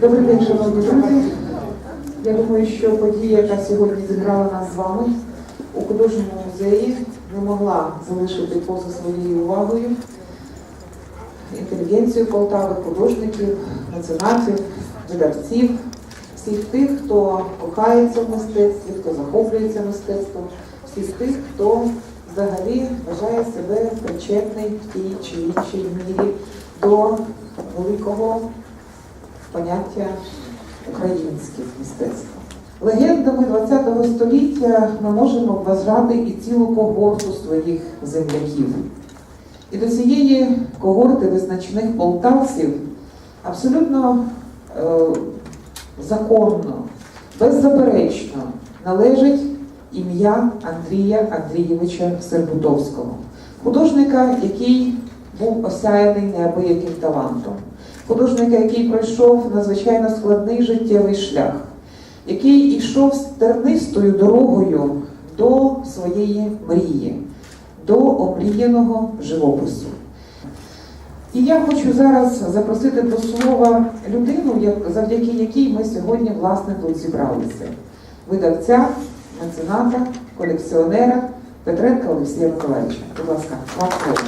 Добрий день, шановні друзі. Я думаю, що подія, яка сьогодні зібрала нас з вами у художньому музеї, не могла залишити поза своєю увагою інтелігенцію Полтави, художників, меценатів, видавців, всіх тих, хто кохається в мистецтві, хто захоплюється мистецтвом, всіх тих, хто взагалі вважає себе причетний в тій чи іншій мірі до великого поняття українське мистецтво. Легендами ХХ століття ми можемо вважати і цілу когорту своїх земляків. І до цієї когорти визначних полтавців абсолютно е, законно, беззаперечно належить ім'я Андрія Андрійовича Сербутовського, художника, який був осяяний неабияким талантом, художника, який пройшов надзвичайно складний життєвий шлях, який йшов тернистою дорогою до своєї мрії, до омріяного живопису. І я хочу зараз запросити до слова людину, завдяки якій ми сьогодні власне тут зібралися. Видавця, мецената, колекціонера Петренка Олексія Миколаївича. Будь ласка, вам слово.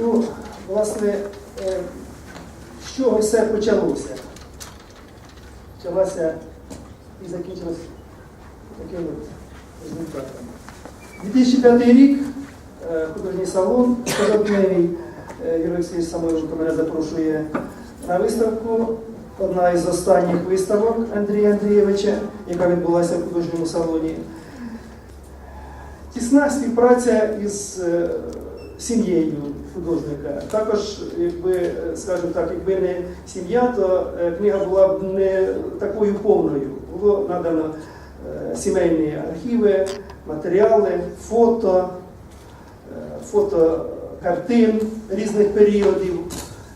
Ну, власне, е, з чого все почалося? Почалося і закінчилось таким результатом. 2005 рік е, художній салон щододневий е, Юрій Олексійович мене запрошує на виставку. Одна із останніх виставок Андрія Андрійовича, яка відбулася в художньому салоні. Тісна співпраця із е, сім'єю художника. Також, якби, е, скажімо так, якби не сім'я, то е, книга була б не такою повною. Було надано сімейні архіви, матеріали, фото, фото картин різних періодів,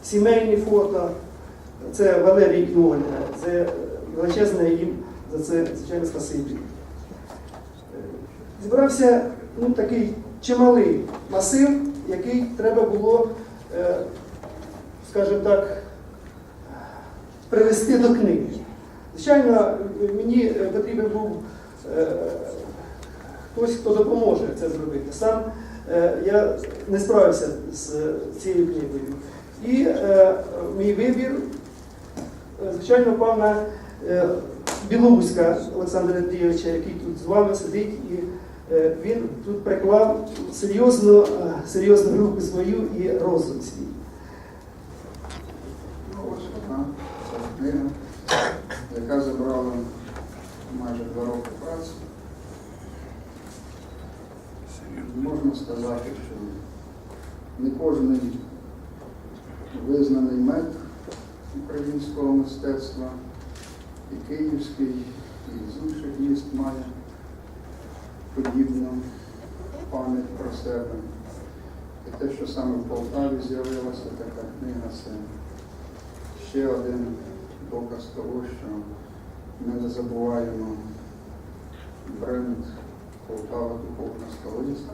сімейні фото. Це Валерій і Ольга. Це величезне їм за це, звичайно, спасибі. Е, Зібрався ну, такий чималий масив, який треба було, е, скажімо так, привести до книги. Звичайно, мені е, потрібен був е, хтось, хто допоможе це зробити. Сам е, я не справився з е, цією книгою. І е, мій вибір, е, звичайно, пав на е, Олександра Андрійовича, який тут з вами сидить, і е, він тут приклав серйозну, е, серйозну руку свою і розум свій. Ну, ось одна ця яка забрала майже два роки праці. Можна сказати, що не кожен визнаний метр українського мистецтва, і київський, і з інших міст має подібну пам'ять про себе. І те, що саме в Полтаві з'явилася така книга, це ще один доказ того, що ми не забуваємо бренд Полтава Духовна столиця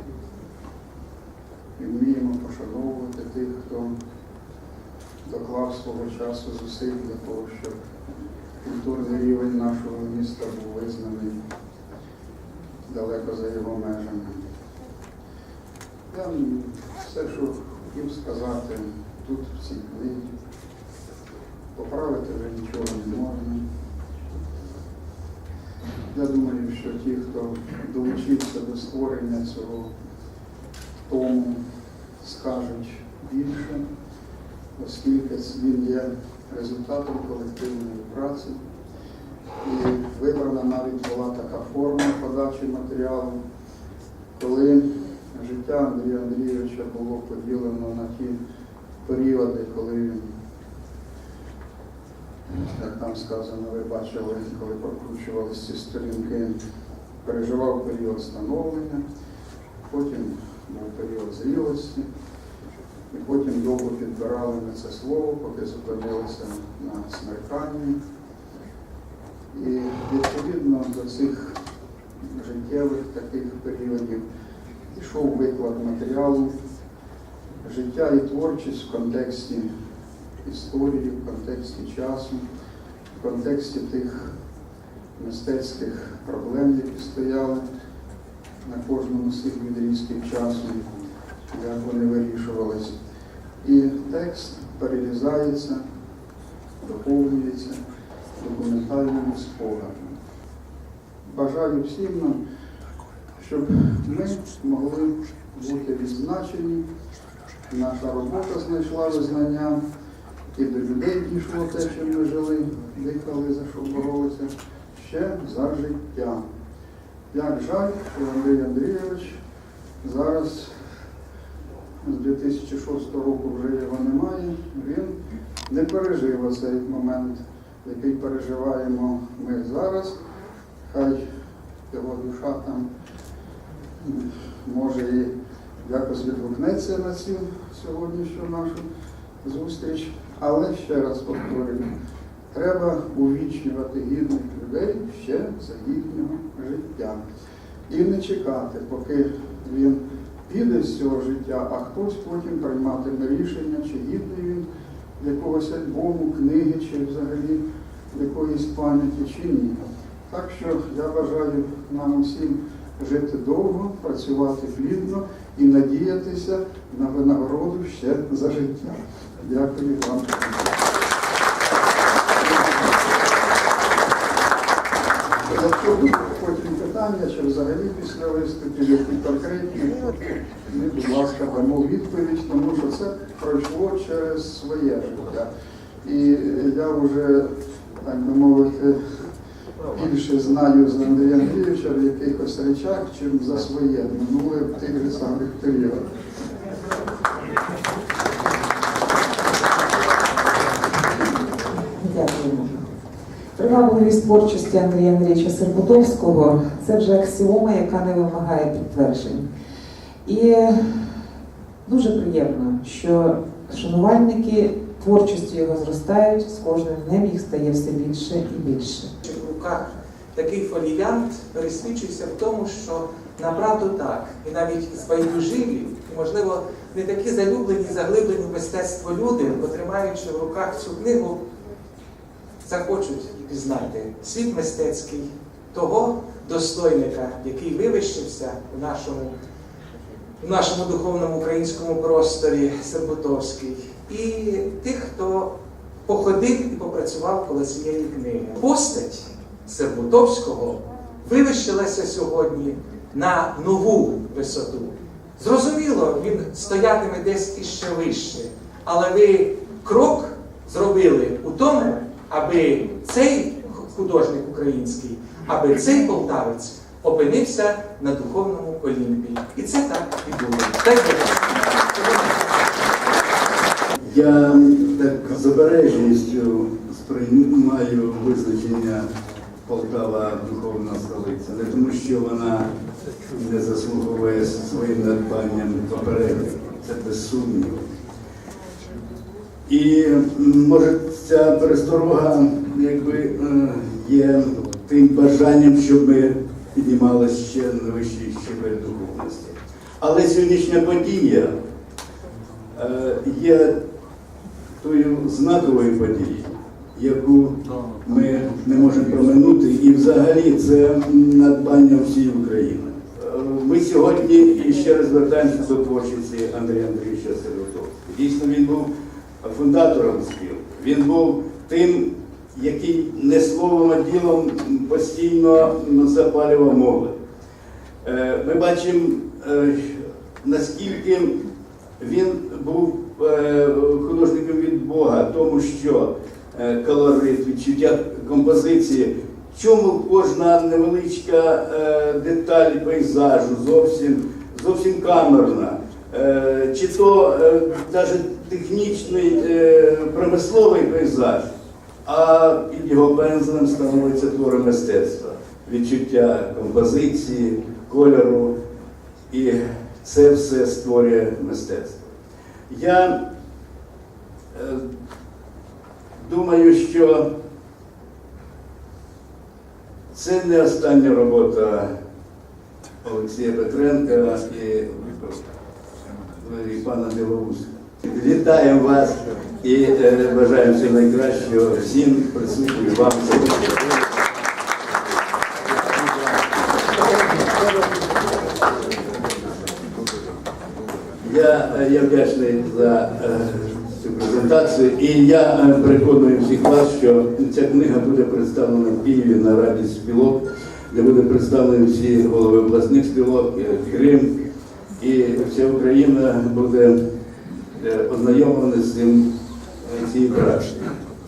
і вміємо пошановувати тих, хто доклав свого часу зусиль для того, щоб культурний рівень нашого міста був визнаний далеко за його межами. Я все, що хотів сказати тут, в цій книгі, поправити вже нічого не можна. Я думаю, що ті, хто долучився до створення цього тому, скажуть більше, оскільки він є результатом колективної праці. І вибрана навіть була така форма подачі матеріалу, коли життя Андрія Андрійовича було поділено на ті періоди, коли він як там сказано, ви бачили, коли прокручувалися ці сторінки, переживав період становлення, потім був період зрілості, потім довго підбирали на це слово, поки зупинилися на смерканні. І відповідно до цих життєвих таких періодів. Пішов виклад матеріалу, життя і творчість в контексті історії, в контексті часу, в контексті тих мистецьких проблем, які стояли на кожному з цих відрізків часу, як вони вирішувались. І текст перерізається, доповнюється документальними спогадами. Бажаю всім нам, щоб ми могли бути відзначені, наша робота знайшла визнання, і до людей дійшло те, що ми жили, дихали, за що боролися, ще за життя. Як жаль, що Андрій Андрійович зараз з 2006 року вже його немає, він не пережив оцей момент, який переживаємо ми зараз. Хай його душа там може і якось відгукнеться на цю сьогоднішню нашу зустріч. Але ще раз повторюю, треба увічнювати гідних людей ще за їхнього життя. І не чекати, поки він піде з цього життя, а хтось потім прийматиме рішення, чи гідний він якогось альбому, книги, чи взагалі якоїсь пам'яті, чи ні. Так що я бажаю нам усім жити довго, працювати плідно і надіятися на винагороду ще за життя. Дякую вам. Потім питання, чи взагалі після виступів, які конкретні, будь ласка, дамо відповідь, тому що це пройшло через своє життя. І я вже, так би мовити, більше знаю з Андрія Андрійовича в якихось речах, чим за своє минуле в тих же самих періодах. Привабливість творчості Андрія Андрійовича Сербутовського це вже аксіома, яка не вимагає підтверджень. І дуже приємно, що шанувальники творчості його зростають, з кожним днем їх стає все більше і більше. в руках такий фоліянт пересвідчився в тому, що направду так, і навіть збайдуживі, і, можливо, не такі залюблені, заглиблені в мистецтво люди, потримаючи в руках цю книгу, захочуть пізнати світ мистецький того достойника, який вивищився у нашому, у нашому духовному українському просторі Сербутовський, і тих, хто походив і попрацював коло цієї книги. Постать Сербутовського вивищилася сьогодні на нову висоту. Зрозуміло, він стоятиме десь іще вище, але ви крок зробили у тому, аби цей художник український, аби цей полтавець опинився на духовному Олімпі. І це так і було. Я так з обережністю сприймаю визначення Полтава духовна столиця, не тому, що вона не заслуговує своїм надбанням попередників, це без сумніву. І може ця пересторога якби е, є тим бажанням, щоб ми піднімалися ще на вищий щебель духовності. Але сьогоднішня подія е, є тою знаковою подією, яку ми не можемо проминути, і взагалі це надбання всієї України. Е, Ми сьогодні ще раз звертаємося до творчості Андрія Андрійовича Серватовського. Дійсно, він був фундатором спілки. Він був тим, який не словом, а ділом постійно запалював молодь. Е, Ми бачимо, е, наскільки він був е, художником від Бога, тому що колорит, відчуття композиції, чому кожна невеличка деталь пейзажу зовсім, зовсім камерна, чи то навіть технічний е, промисловий пейзаж, а під його пензлем становиться твори мистецтва, відчуття композиції, кольору, і це все створює мистецтво. Я е, думаю, що це не остання робота Олексія Петренка і, і пана Білоуса. Вітаємо вас і е, бажаємо всього найкращого всім присутнім вам. Я, е, я вдячний за е, цю презентацію, і я переконую всіх вас, що ця книга буде представлена в Києві на Раді спілок, де буде представлені всі голови обласних спілок, Крим, і вся Україна буде е, ознайомлена з цим е, цією працею.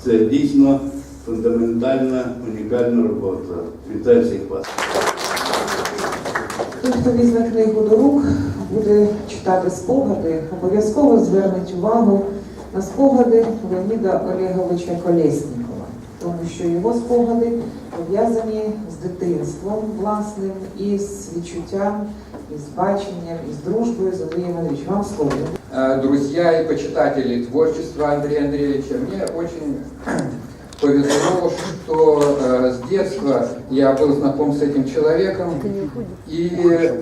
Це дійсно фундаментальна, унікальна робота. Вітаю всіх вас. Той, хто візьме книгу до рук, буде читати спогади, обов'язково звернуть увагу на спогади Леоніда Олеговича Колєснікова, тому що його спогади пов'язані з дитинством власним, і з відчуттям, і з баченням, і з дружбою з Андрієм Андрійовичем. Вам слово. Э, друзья и почитатели творчества Андрея Андреевича, мне очень повезло, что э, с детства я был знаком с этим человеком. И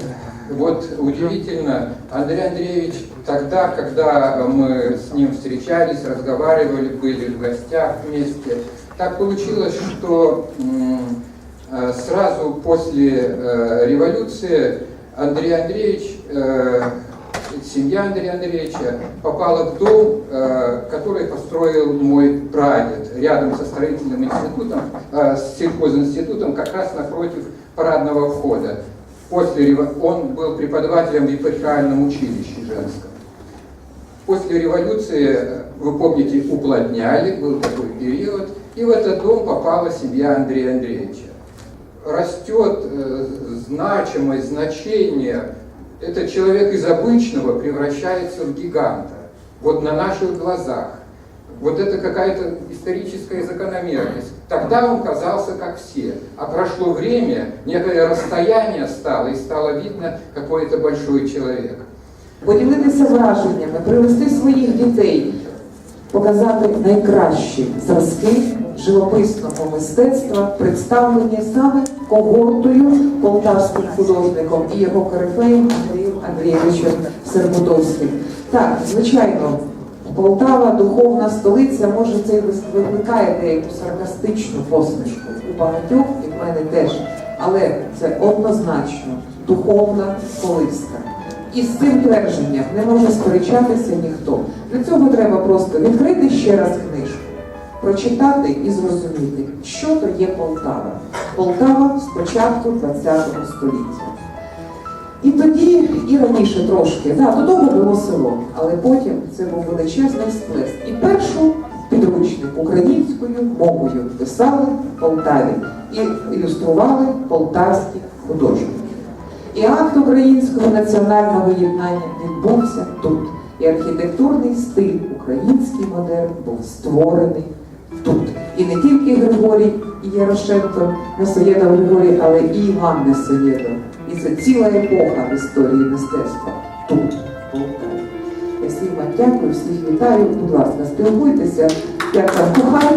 вот удивительно, Андрей Андреевич тогда, когда мы с ним встречались, разговаривали, были в гостях вместе, так получилось, что м, э, сразу после э, революции Андрей Андреевич э, семья Андрея Андреевича попала в дом, э, который построил мой прадед рядом со строительным институтом, э, с сельхозинститутом, как раз напротив парадного входа. После он был преподавателем в епархиальном училище женском. После революции, э, вы помните, уплотняли, был такой период, и в этот дом попала семья Андрея Андреевича Растет э, значимость, значение. Этот человек из обычного превращается в гиганта. Вот на наших глазах. Вот это какая-то историческая закономерность. Тогда он казался как все. А прошло время, некое расстояние стало, и стало видно, какой это большой человек. поділитися враженнями, привести своїх дітей, показати найкращі зразки живописного мистецтва, представлені саме когортою полтавським художником і його корифеєм Андрієм Андрійовичем Сербутовським. Так, звичайно, Полтава, духовна столиця, може це викликає деяку саркастичну посмішку у багатьох і в мене теж, але це однозначно духовна колиска. І з цим твердженням не може сперечатися ніхто. Для цього треба просто відкрити ще раз книжку, прочитати і зрозуміти, що то є Полтава. Полтава з початку ХХ століття. І тоді, і раніше трошки, да, до того було село, але потім це був величезний сплеск. І першу підручник українською мовою писали в Полтаві і ілюстрували полтавські художники. І акт українського національного єднання відбувся тут. І архітектурний стиль український модерн був створений. І не тільки Григорій Ярошенко Несоєдов Григорій, але і Іван Несоєдов. І це ціла епоха в історії мистецтва тут, в. Я всім вам дякую, всіх вітаю. Будь ласка, спілкуйтеся, як там кохання.